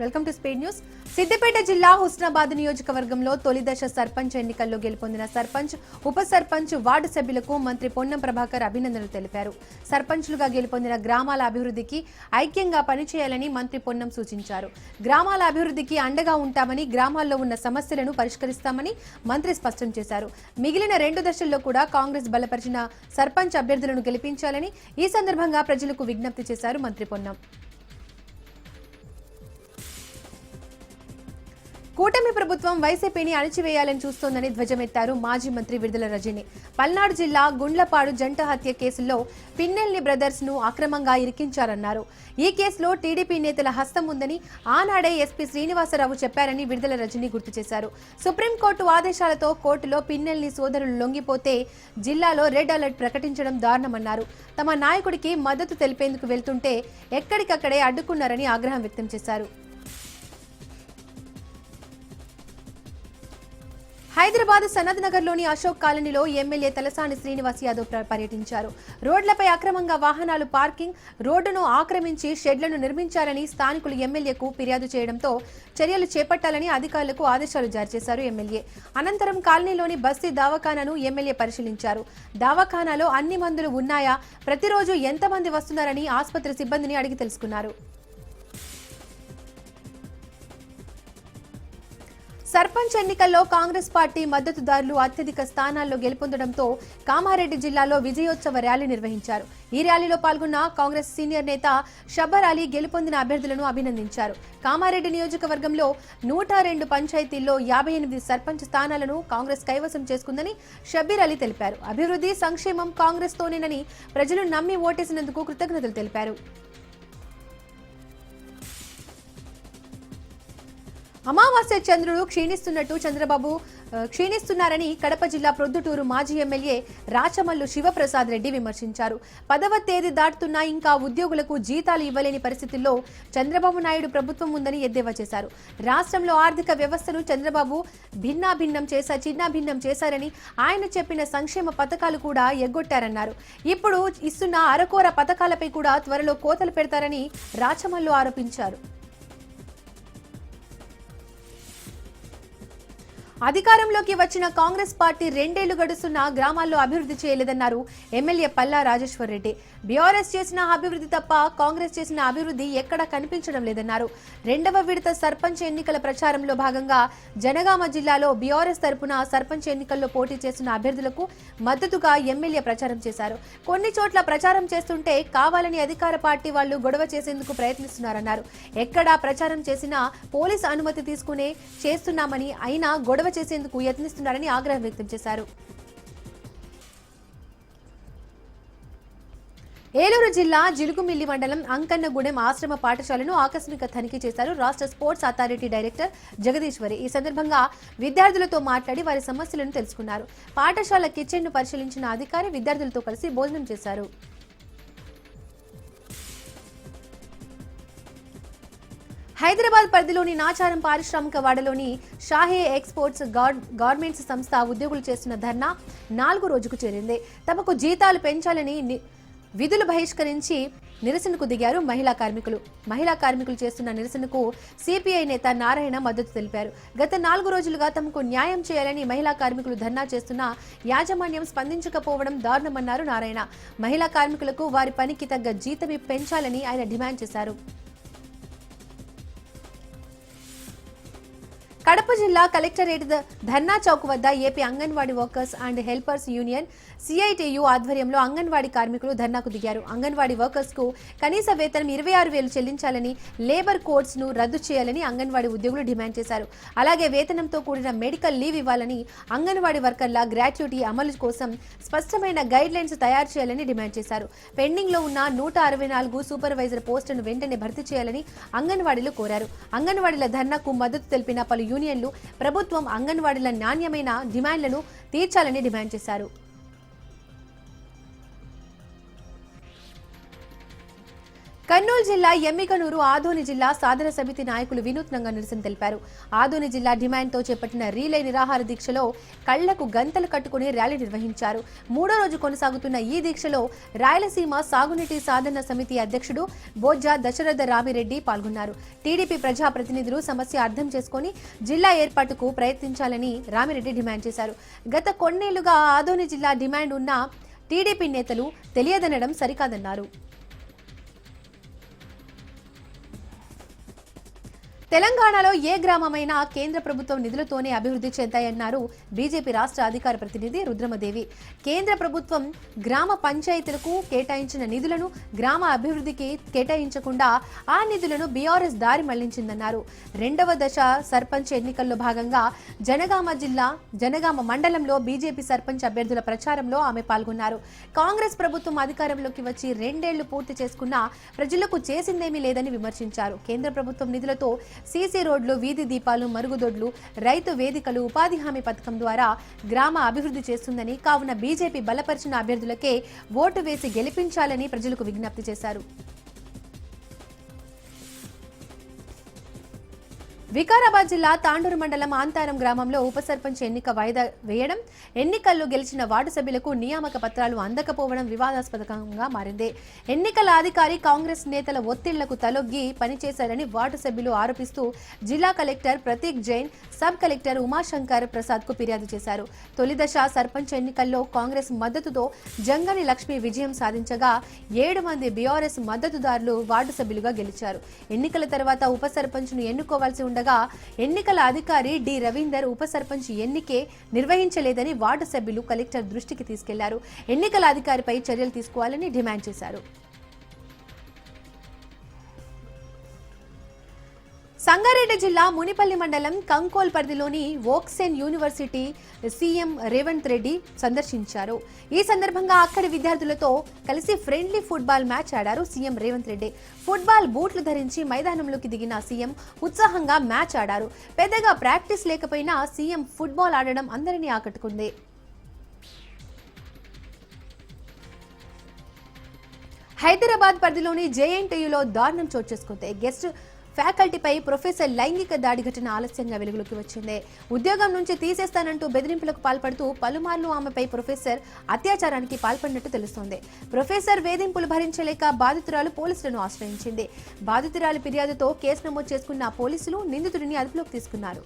Welcome to speed news. Siddipet జిల్లా హుస్నాబాద్ నియోజకవర్గంలో తొలి దశ సర్పంచ్ ఎన్నికల్లో గెలుపొందిన సర్పంచ్ ఉప సర్పంచ్ వార్డు సభ్యులకు మంత్రి పొన్నం ప్రభాకర్ అభినందనలు తెలిపారు. సర్పంచ్లుగా గెలుపొందిన గ్రామాల అభివృద్ధికి ఐక్యంగా పనిచేయాలని మంత్రి పొన్నం సూచించారు. గ్రామాల అభివృద్ధికి అండగా ఉంటామని గ్రామాల్లో ఉన్న సమస్యలను పరిష్కరిస్తామని మంత్రి స్పష్టం చేశారు. మిగిలిన రెండు దశల్లో కూడా కాంగ్రెస్ బలపరిచిన సర్పంచ్ అభ్యర్థులను గెలిపించాలని ఈ సందర్భంగా ప్రజలకు విజ్ఞప్తి చేశారు మంత్రి పొన్నం. కూటమి ప్రభుత్వం వైసీపీని అణిచివేయాలని చూస్తోందని ధ్వజమెత్తారు మాజీ మంత్రి విడుదల రజని. పల్నాడు జిల్లా గుండ్లపాడు జంట హత్య కేసులో పిన్నెల్ని బ్రదర్స్ను అక్రమంగా ఇరికించారన్నారు. ఈ కేసులో టీడీపీ నేతల హస్తం ఉందని ఆనాడే ఎస్పీ శ్రీనివాసరావు చెప్పారని విడుదల రజని గుర్తు చేశారు. సుప్రీంకోర్టు ఆదేశాలతో కోర్టులో పిన్నెల్ని సోదరులు లొంగిపోతే జిల్లాలో రెడ్ అలర్ట్ ప్రకటించడం దారుణమన్నారు. తమ నాయకుడికి మద్దతు తెలిపేందుకు వెళ్తుంటే ఎక్కడికక్కడే అడ్డుకున్నారని ఆగ్రహం వ్యక్తం చేశారు. హైదరాబాద్ సనద్ నగర్లోని అశోక్ కాలనీలో ఎమ్మెల్యే తలసాని శ్రీనివాస్ యాదవ్ పర్యటించారు. రోడ్లపై అక్రమంగా వాహనాలు పార్కింగ్ రోడ్డును ఆక్రమించి షెడ్లను నిర్మించారని స్థానికులు ఎమ్మెల్యేకు ఫిర్యాదు చేయడంతో చర్యలు చేపట్టాలని అధికారులకు ఆదేశాలు జారీ చేశారు ఎమ్మెల్యే. అనంతరం కాలనీలోని బస్తీ దావాఖానాను ఎమ్మెల్యే పరిశీలించారు. దావాఖానాలో అన్ని మందులు ఉన్నాయా? ప్రతిరోజు ఎంతమంది వస్తున్నారని ఆసుపత్రి సిబ్బందిని అడిగి తెలుసుకున్నారు. సర్పంచ్ ఎన్నికల్లో కాంగ్రెస్ పార్టీ మద్దతుదారులు అత్యధిక స్థానాల్లో గెలుపొందడంతో కామారెడ్డి జిల్లాలో విజయోత్సవ ర్యాలీ నిర్వహించారు. ఈ ర్యాలీలో పాల్గొన్న కాంగ్రెస్ సీనియర్ నేత షబ్బర్ అలీ గెలుపొందిన అభ్యర్థులను అభినందించారు. కామారెడ్డి నియోజకవర్గంలో నూట రెండు పంచాయతీల్లో యాభై ఎనిమిది సర్పంచ్ స్థానాలను కాంగ్రెస్ కైవసం చేసుకుందని షబ్బీర్ అలీ తెలిపారు. అభివృద్ధి సంక్షేమం కాంగ్రెస్ తోనేనని ప్రజలు నమ్మి ఓటేసినందుకు కృతజ్ఞతలు తెలిపారు. అమావాస్య చంద్రుడు క్షీణిస్తున్నట్టు చంద్రబాబు క్షీణిస్తున్నారని కడప జిల్లా ప్రొద్దుటూరు మాజీ ఎమ్మెల్యే రాచమల్లు శివప్రసాద్ రెడ్డి విమర్శించారు. పదవ తేదీ దాటుతున్నా ఇంకా ఉద్యోగులకు జీతాలు ఇవ్వలేని పరిస్థితుల్లో చంద్రబాబు నాయుడు ప్రభుత్వం ఉందని ఎద్దేవా చేశారు. రాష్ట్రంలో ఆర్థిక వ్యవస్థను చంద్రబాబు భిన్నాభిన్నం చేశా చిన్నాభిన్నం చేశారని ఆయన చెప్పిన సంక్షేమ పథకాలు కూడా ఎగ్గొట్టారన్నారు. ఇప్పుడు ఇస్తున్న అరకోర పథకాలపై కూడా త్వరలో కోతలు పెడతారని రాచమల్లు ఆరోపించారు. అధికారంలోకి వచ్చిన కాంగ్రెస్ పార్టీ రెండేళ్ళు గడుస్తున్నా గ్రామాల్లో అభివృద్ధి చేయలేదన్నారు ఎమ్మెల్యే పల్లా రాజేశ్వర్ రెడ్డి. బీఆర్ఎస్ చేసిన అభివృద్ధి తప్ప కాంగ్రెస్ చేసిన అభివృద్ధి ఎక్కడా కనిపించడం లేదన్నారు. రెండవ విడత సర్పంచ్ ఎన్నికల ప్రచారంలో భాగంగా జనగామ జిల్లాలో బీఆర్ఎస్ తరపున సర్పంచ్ ఎన్నికల్లో పోటీ చేస్తున్న అభ్యర్థులకు మద్దతుగా ఎమ్మెల్యే ప్రచారం చేశారు. కొన్ని చోట్ల ప్రచారం చేస్తుంటే కావాలని అధికార పార్టీ వాళ్ళు గొడవ చేసేందుకు ప్రయత్నిస్తున్నారన్నారు. ఎక్కడా ప్రచారం చేసినా పోలీస్ అనుమతి తీసుకునే చేస్తున్నామని అయినా గొడవ చేసేందుకు యత్నిస్తున్నారని ఆగ్రహం వ్యక్తం చేశారు. ఏలూరు జిల్లా జిలుగుమిల్లి మండలం అంకన్నగూడెం ఆశ్రమ పాఠశాలను ఆకస్మిక తనిఖీ చేశారు రాష్ట్ర స్పోర్ట్స్ అథారిటీ డైరెక్టర్ జగదీశ్వరి. ఈ సందర్భంగా విద్యార్థులతో మాట్లాడి వారి సమస్యలను తెలుసుకున్నారు. పాఠశాల కిచెన్ను పరిశీలించిన అధికారి విద్యార్థులతో కలిసి భోజనం చేశారు. హైదరాబాద్ పరిధిలోని నాచారం పారిశ్రామిక వాడలోని షాహే ఎక్స్పోర్ట్స్ గార్- సంస్థ ఉద్యోగులు చేస్తున్న ధర్నా నాలుగు రోజుకు చేరింది. తమకు జీతాలు పెంచాలని ని- విధులు బహిష్కరించి నిరసనకు దిగారు మహిళా కార్మికులు. మహిళా కార్మికులు చేస్తున్న నిరసనకు సిపిఐ నేత నారాయణ మద్దతు తెలిపారు. గత నాలుగు రోజులుగా తమకు న్యాయం చేయాలని మహిళా కార్మికులు ధర్నా చేస్తున్న యాజమాన్యం స్పందించకపోవడం దారుణమన్నారు నారాయణ. మహిళా కార్మికులకు వారి పనికి తగ్గ జీతం పెంచాలని ఆయన డిమాండ్ చేశారు. కడప జిల్లా కలెక్టరేట్ ధర్నా చౌక్ వద్ద AP Anganwadi workers and helpers union CITU ఆధ్వర్యంలో అంగన్వాడీ కార్మికులు ధర్నాకు దిగారు. అంగన్వాడీ వర్కర్స్కు కనీస వేతనం ఇరవై ఆరు వేలు చెల్లించాలని లేబర్ కోడ్స్ను రద్దు చేయాలని అంగన్వాడీ ఉద్యోగులు డిమాండ్ చేశారు. అలాగే వేతనంతో కూడిన మెడికల్ లీవ్ ఇవ్వాలని అంగన్వాడీ వర్కర్ల గ్రాట్యుటీ అమలు కోసం స్పష్టమైన గైడ్ లైన్స్ తయారు చేయాలని డిమాండ్ చేశారు. పెండింగ్లో ఉన్న నూట అరవై నాలుగు సూపర్వైజర్ పోస్టును వెంటనే భర్తీ చేయాలని అంగన్వాడీలు కోరారు. అంగన్వాడీల ధర్నాకు మద్దతు తెలిపిన పలు యూనియన్లు ప్రభుత్వం అంగన్వాడీల నాణ్యమైన డిమాండ్లను తీర్చాలని డిమాండ్ చేశారు. కర్నూలు జిల్లా ఎమ్మికనూరు ఆదోని జిల్లా సాధన సమితి నాయకులు వినూత్నంగా నిరసన తెలిపారు. ఆదోని జిల్లా డిమాండ్తో చేపట్టిన రీలే నిరాహార దీక్షలో కళ్ళకు గంతలు కట్టుకుని ర్యాలీ నిర్వహించారు. మూడో రోజు కొనసాగుతున్న ఈ దీక్షలో రాయలసీమ సాగునీటి సాధన సమితి అధ్యక్షుడు బోజ్జా దశరథ రామిరెడ్డి పాల్గొన్నారు. టీడీపీ ప్రజాప్రతినిధులు సమస్య అర్థం చేసుకుని జిల్లా ఏర్పాటుకు ప్రయత్నించాలని రామిరెడ్డి డిమాండ్ చేశారు. గత కొన్నేళ్ళుగా ఆదోని జిల్లా డిమాండ్ ఉన్న టీడీపీ నేతలు తెలియదనడం సరికాదన్నారు. తెలంగాణలో ఏ గ్రామమైనా కేంద్ర ప్రభుత్వం నిధులతోనే అభివృద్ధి చెందాయన్నారు బీజేపీ రాష్ట్ర అధికార ప్రతినిధి రుద్రమదేవి. కేంద్ర ప్రభుత్వం గ్రామ పంచాయతీలకు కేటాయించిన నిధులను గ్రామ అభివృద్ధికి కేటాయించకుండా ఆ నిధులను బీఆర్ఎస్ దారి మళ్ళించిందన్నారు. రెండవ దశ సర్పంచ్ ఎన్నికల్లో భాగంగా జనగామ జిల్లా జనగామ మండలంలో బీజేపీ సర్పంచ్ అభ్యర్థుల ప్రచారంలో ఆమె పాల్గొన్నారు. కాంగ్రెస్ ప్రభుత్వం అధికారంలోకి వచ్చి రెండేళ్ళు పూర్తి చేసుకున్నా ప్రజలకు చేసిందేమీ లేదని విమర్శించారు. కేంద్ర ప్రభుత్వం నిధులతో సీసీ రోడ్లు వీధి దీపాలు మరుగుదొడ్లు రైతు వేదికలు ఉపాధి హామీ పథకం ద్వారా గ్రామ అభివృద్ధి చేస్తుందని కావున బీజేపీ బలపరిచిన అభ్యర్థులకే ఓటు వేసి గెలిపించాలని ప్రజలకు విజ్ఞప్తి చేశారు. వికారాబాద్ జిల్లా తాండూరు మండలం ఆంతారం గ్రామంలో ఉప సర్పంచ్ ఎన్నిక వాయిదా వేయడం ఎన్నికల్లో గెలిచిన వార్డు సభ్యులకు నియామక పత్రాలు అందకపోవడం వివాదాస్పదంగా మారింది. ఎన్నికల అధికారి కాంగ్రెస్ నేతల ఒత్తిళ్ళకు తలొగ్గి పనిచేశారని వార్డు సభ్యులు ఆరోపిస్తూ జిల్లా collector Prateek Jain sub collector Umashankar ప్రసాద్కు ఫిర్యాదు చేశారు. తొలిదశ సర్పంచ్ ఎన్నికల్లో కాంగ్రెస్ మద్దతుతో జంగని లక్ష్మి విజయం సాధించగా ఏడు మంది బీఆర్ఎస్ మద్దతుదారులు వార్డు సభ్యులుగా గెలిచారు. ఎన్నికల తర్వాత ఉప సర్పంచ్ను ఎన్నుకోవాల్సి ఉండగా ఎన్నికల అధికారి డి రవీందర్ ఉప సర్పంచ్ ఎన్నికే నిర్వహించలేదని వార్డు సభ్యులు కలెక్టర్ దృష్టికి తీసుకెళ్ళారు. ఎన్నికల అధికారిపై చర్యలు తీసుకోవాలని డిమాండ్ చేశారు. సంగారెడ్డి జిల్లా మునిపల్లి మండలం కంకోల్ పరిధిలోని వోక్సెన్ యూనివర్సిటీ సీఎం రేవంత్ రెడ్డి సందర్శించారు. ఈ సందర్భంగా అక్కడి విద్యార్థులతో కలిసి ఫ్రెండ్లీ ఫుట్బాల్ మ్యాచ్ ఆడారు సీఎం రేవంత్ రెడ్డి. ఫుట్బాల్ బూట్లు ధరించి మైదానంలోకి దిగిన సీఎం ఉత్సాహంగా మ్యాచ్ ఆడారు. పెద్దగా ప్రాక్టీస్ లేకపోయినా సీఎం ఫుట్బాల్ ఆడడం అందరినీ ఆకట్టుకుంది. హైదరాబాద్ పరిధిలోని జేఎన్టీయూలో దారుణం చోటు చేసుకుంది. గెస్ట్ ఫ్యాకల్టీపై ప్రొఫెసర్ లైంగిక దాడి ఘటన ఆలస్యంగా వెలుగులోకి వచ్చింది. ఉద్యోగం నుంచి తీసేస్తానంటూ బెదిరింపులకు పాల్పడుతూ పలుమార్లు ఆమెపై ప్రొఫెసర్ అత్యాచారానికి పాల్పడినట్టు తెలుస్తోంది. ప్రొఫెసర్ వేధింపులు భరించలేక బాధితురాలు పోలీసులను ఆశ్రయించింది. బాధితురాలి ఫిర్యాదుతో కేసు నమోదు చేసుకున్న పోలీసులు నిందితుడిని అదుపులోకి తీసుకున్నారు.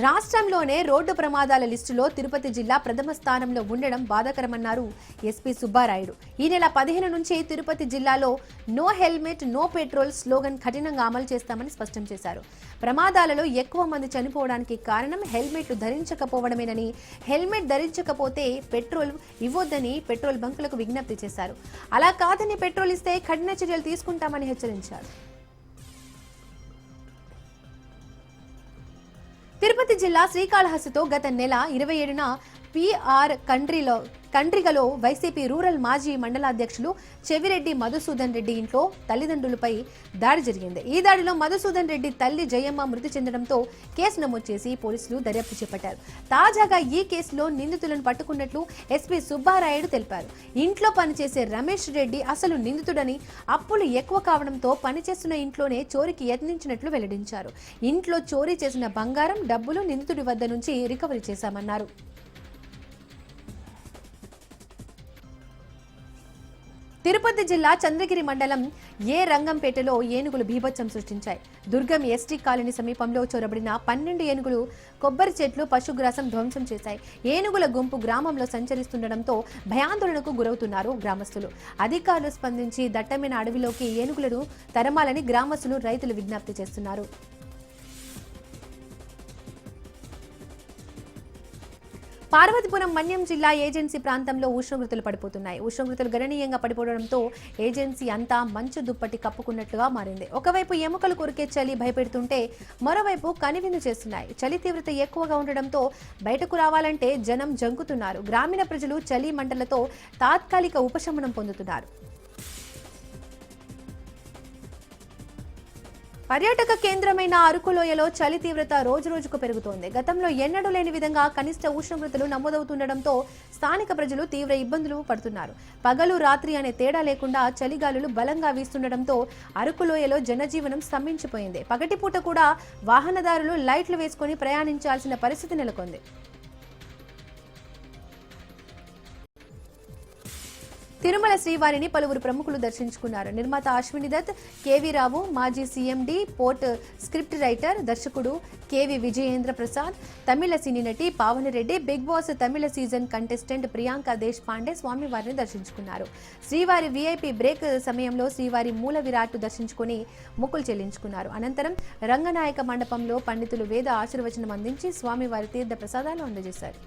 రాష్ట్రంలోనే రోడ్డు ప్రమాదాల లిస్టులో తిరుపతి జిల్లా ప్రథమ స్థానంలో ఉండడం బాధాకరమన్నారు ఎస్పీ సుబ్బారాయుడు. ఈ నెల పదిహేను నుంచి తిరుపతి జిల్లాలో no helmet no petrol slogan కఠినంగా అమలు చేస్తామని స్పష్టం చేశారు. ప్రమాదాలలో ఎక్కువ మంది చనిపోవడానికి కారణం హెల్మెట్లు ధరించకపోవడమేనని హెల్మెట్ ధరించకపోతే పెట్రోల్ ఇవ్వొద్దని పెట్రోల్ బంకులకు విజ్ఞప్తి చేశారు. అలా కాదని పెట్రోల్ ఇస్తే కఠిన చర్యలు తీసుకుంటామని హెచ్చరించారు. తిరుపతి జిల్లా శ్రీకాళహస్తితో గత నెల ఇరవై ఏడున పిఆర్ కంట్రీలో కండ్రిగలో వైసీపీ రూరల్ మాజీ మండలాధ్యక్షులు చెవిరెడ్డి మధుసూదన్ రెడ్డి ఇంట్లో తల్లిదండ్రులపై దాడి జరిగింది. ఈ దాడిలో మధుసూదన్ రెడ్డి తల్లి జయమ్మ మృతి చెందడంతో కేసు నమోదు చేసి పోలీసులు దర్యాప్తు చేపట్టారు. తాజాగా ఈ కేసులో నిందితులను పట్టుకున్నట్లు ఎస్పీ సుబ్బారాయుడు తెలిపారు. ఇంట్లో పనిచేసే రమేష్ రెడ్డి అసలు నిందితుడని అప్పులు ఎక్కువ కావడంతో పనిచేస్తున్న ఇంట్లోనే చోరీకి యత్నించినట్లు వెల్లడించారు. ఇంట్లో చోరీ చేసిన బంగారం డబ్బులు నిందితుడి వద్ద నుంచి రికవరీ చేశామన్నారు. తిరుపతి జిల్లా చంద్రగిరి మండలం ఏ రంగంపేటలో ఏనుగులు బీభత్సం సృష్టించాయి? దుర్గం ఎస్టీ కాలనీ సమీపంలో చొరబడిన పన్నెండు ఏనుగులు కొబ్బరి చెట్లు పశుగ్రాసం ధ్వంసం చేశాయి. ఏనుగుల గుంపు గ్రామంలో సంచరిస్తుండటంతో భయాందోళనకు గురవుతున్నారు గ్రామస్తులు. అధికారులు స్పందించి దట్టమైన అడవిలోకి ఏనుగులను తరమాలని గ్రామస్తులు రైతులు విజ్ఞప్తి చేస్తున్నారు. పార్వతీపురం మన్యం జిల్లా ఏజెన్సీ ప్రాంతంలో ఉష్ణోగ్రతలు పడిపోతున్నాయి. ఉష్ణోగ్రతలు గణనీయంగా పడిపోవడంతో ఏజెన్సీ అంతా మంచు దుప్పటి కప్పుకున్నట్లుగా మారింది. ఒకవైపు ఎముకలు కొరికే చలి భయపెడుతుంటే మరోవైపు కనివిందు చేస్తున్నాయి. చలి తీవ్రత ఎక్కువగా ఉండడంతో బయటకు రావాలంటే జనం జంకుతున్నారు. గ్రామీణ ప్రజలు చలి మంటలతో తాత్కాలిక ఉపశమనం పొందుతున్నారు. పర్యాటక కేంద్రమైన అరకులోయలో చలి తీవ్రత రోజు రోజుకు పెరుగుతోంది. గతంలో ఎన్నడూ లేని విధంగా కనిష్ట ఉష్ణోగ్రతలు నమోదవుతుండటంతో స్థానిక ప్రజలు తీవ్ర ఇబ్బందులు పడుతున్నారు. పగలు రాత్రి అనే తేడా లేకుండా చలిగాలులు బలంగా వీస్తుండటంతో అరకులోయలో జనజీవనం స్తంభించిపోయింది. పగటిపూట కూడా వాహనదారులు లైట్లు వేసుకొని ప్రయాణించాల్సిన పరిస్థితి నెలకొంది. తిరుమల శ్రీవారిని పలువురు ప్రముఖులు దర్శించుకున్నారు. నిర్మాత అశ్విని దత్ కేవీ రావు మాజీ సీఎండి పోర్ట్ స్క్రిప్ట్ రైటర్ దర్శకుడు కేవి విజయేంద్ర ప్రసాద్ తమిళ సినీ నటి పావనిరెడ్డి బిగ్ బాస్ తమిళ season contestant Priyanka Deshpande స్వామివారిని దర్శించుకున్నారు. శ్రీవారి వీఐపీ బ్రేక్ సమయంలో శ్రీవారి మూల విరాట్ దర్శించుకుని మొక్కులు చెల్లించుకున్నారు. అనంతరం రంగనాయక మండపంలో పండితులు వేద ఆశీర్వచనం అందించి స్వామివారి తీర్థ ప్రసాదాలు అందజేశారు.